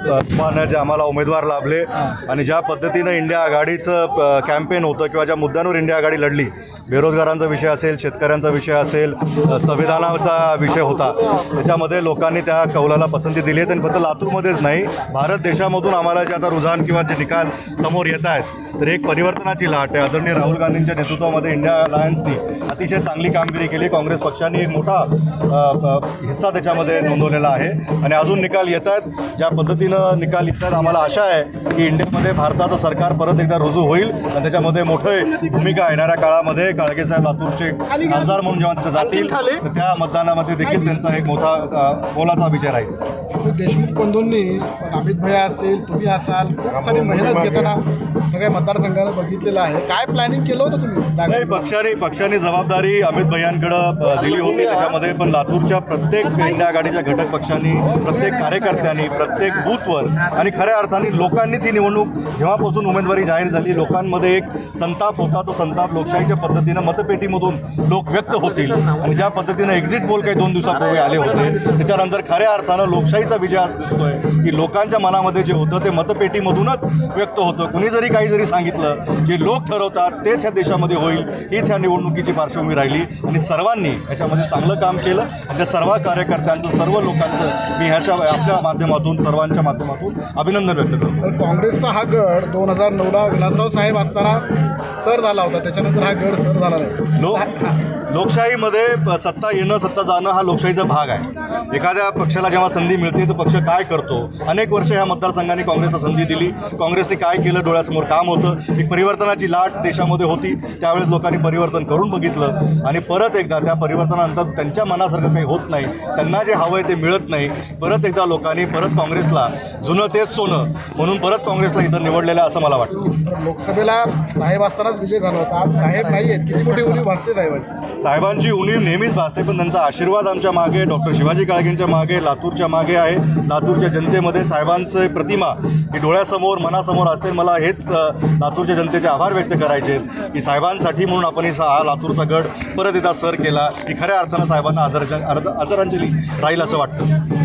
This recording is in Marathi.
मानं जे आम्हाला उमेदवार लाभले आणि ज्या पद्धतीनं इंडिया आघाडीचं कॅम्पेन होतं किंवा ज्या मुद्द्यांवर इंडिया आघाडी लढली बेरोजगारांचा विषय असेल शेतकऱ्यांचा विषय असेल संविधानाचा विषय होता त्याच्यामध्ये लोकांनी त्या कौलाला पसंती दिली आहे आणि फक्त लातूरमध्येच नाही भारत देशामधून आम्हाला जे आता रुझान किंवा जे निकाल समोर येत आहेत तर एक परिवर्तनाची लाट आहे. आदरणीय राहुल गांधींच्या नेतृत्वामध्ये इंडिया अलायन्सनी अतिशय चांगली कामगिरी केली. काँग्रेस पक्षाने एक मोठा हिस्सा त्याच्यामध्ये नोंदवलेला आहे. आणि अजून निकाल येत आहेत ज्या पद्धतीनं निकाल येत आहेत आम्हाला आशा आहे की इंडियामध्ये भारताचं सरकार परत एकदा रुजू होईल. आणि त्याच्यामध्ये मोठी भूमिका येणाऱ्या काळामध्ये काळगेसाहेब लातूरचे खासदार म्हणून जेव्हा तिथे जातील तर त्या मतदानामध्ये देखील त्यांचा एक मोठा मोलाचा विजय राहील देशमुख बंधूंनी अमित भैया असेल तुम्ही असाल खूप सारी मेहनत घेताना सगळ्या मतदारसंघाला बघितलेलं आहे. काय प्लॅनिंग केलं होतं तुम्ही? नाही पक्षाने पक्षाने जबाबदारी अमित भैयांकडे दिली होती. त्याच्यामध्ये पण लातूरच्या प्रत्येक इंडिया आघाडीच्या घटक पक्षांनी प्रत्येक कार्यकर्त्यांनी प्रत्येक नेतृत्वावर आणि खऱ्या अर्थाने लोकांनीच ही निवडणूक जेव्हापासून उमेदवारी जाहीर झाली लोकांमध्ये एक संताप होता तो संताप लोकशाहीच्या पद्धतीनं मतपेटीमधून लोक व्यक्त होतील. आणि ज्या पद्धतीनं एक्झिट पोल काही दोन दिवसापूर्वी आले होते त्याच्यानंतर खऱ्या अर्थानं लोकशाहीचा विजय आज दिसतोय की लोकांच्या मनामध्ये जे होतं ते मतपेटीमधूनच व्यक्त होतं. कुणी जरी काही जरी सांगितलं जे लोक ठरवतात तेच ह्या देशामध्ये होईल हीच ह्या निवडणुकीची पार्श्वभूमी राहिली. आणि सर्वांनी ह्याच्यामध्ये चांगलं काम केलं. आणि त्या सर्व कार्यकर्त्यांचं सर्व लोकांचं मी ह्याच्या आपल्या माध्यमातून सर्वांच्या माध्यमातून अभिनंदन व्यक्त करतो. तर काँग्रेसचा हा गड दोन हजार नऊला विलासराव साहेब असताना सर झाला होता. त्याच्यानंतर हा गड सर झाला नाही. हा. लोकशाहीमध्ये सत्ता येणं सत्ता जाणं हा लोकशाहीचा भाग आहे. एखाद्या पक्षाला जेव्हा संधी मिळते तर पक्ष काय करतो? अनेक वर्ष ह्या मतदारसंघाने काँग्रेसला संधी दिली. काँग्रेसने काय केलं? डोळ्यासमोर काम होतं. एक परिवर्तनाची लाट देशामध्ये होती. त्यावेळेस लोकांनी परिवर्तन करून बघितलं. आणि परत एकदा त्या परिवर्तनानंतर त्यांच्या मनासारखं काही होत नाही. त्यांना जे हवं आहे ते मिळत नाही. परत एकदा लोकांनी परत काँग्रेसला जुनं तेच सोनं म्हणून परत काँग्रेसला इथं निवडलेलं आहे असं मला वाटतं. लोकसभेला साहेब असतानाच विजय झाला होता. आज साहेब नाही आहेत. किती मोठी उणीव भासते साहेबांची. साहेबांची उणीव नेहमीच भासते पण त्यांचा आशीर्वाद आमच्या मागे डॉक्टर शिवाजी काळगेंच्या मागे लातूरच्या मागे आहे. लातूरच्या जनतेमध्ये साहेबांचे प्रतिमा ही डोळ्यासमोर मनासमोर असते मला हेच लातूरच्या जनतेचे आभार व्यक्त करायचे की साहेबांसाठी म्हणून आपण ही हा लातूरचा गड परत एकदा सर केला. की खऱ्या अर्थानं साहेबांना आदर आदरांजली राहील असं वाटतं.